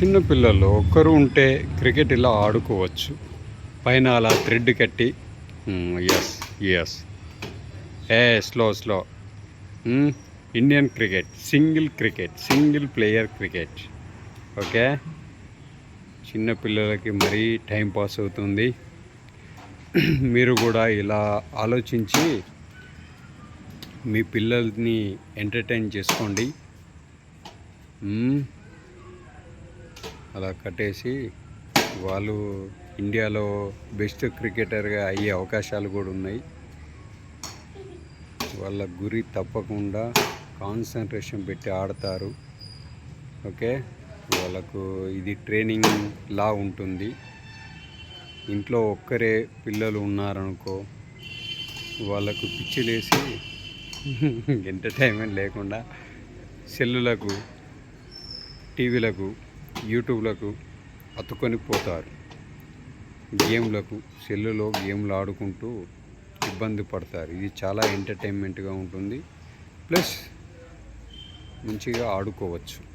చిన్న పిల్లలు ఒక్కరు ఉంటే క్రికెట్ ఇలా ఆడుకోవచ్చు. పైన అలా థ్రెడ్ కట్టి S S A slow slow Indian cricket single cricket single player cricket okay? చిన్నపిల్లలకి మరీ టైం పాస్ అవుతుంది. మీరు కూడా ఇలా ఆలోచించి మీ పిల్లల్ని ఎంటర్టైన్ చేసుకోండి. అలా కట్టేసి వాళ్ళు ఇండియాలో బెస్ట్ క్రికెటర్గా అయ్యే అవకాశాలు కూడా ఉన్నాయి. వాళ్ళ గురి తప్పకుండా కాన్సన్ట్రేషన్ పెట్టి ఆడతారు. ఓకే? వాళ్ళకు ఇది ట్రైనింగ్ లా ఉంటుంది. ఇంట్లో ఒక్కరే పిల్లలు ఉన్నారనుకో వాళ్ళకు పిచ్చిలేసి ఎంటర్టైన్మెంట్ లేకుండా సెల్లులకు టీవీలకు యూట్యూబ్లకు అతుకొని పోతారు. గేమ్లకు సెల్లులో గేమ్లు ఆడుకుంటూ ఇబ్బంది పడతారు. ఇది చాలా ఎంటర్టైన్మెంట్గా ఉంటుంది. ప్లస్ మంచిగా ఆడుకోవచ్చు.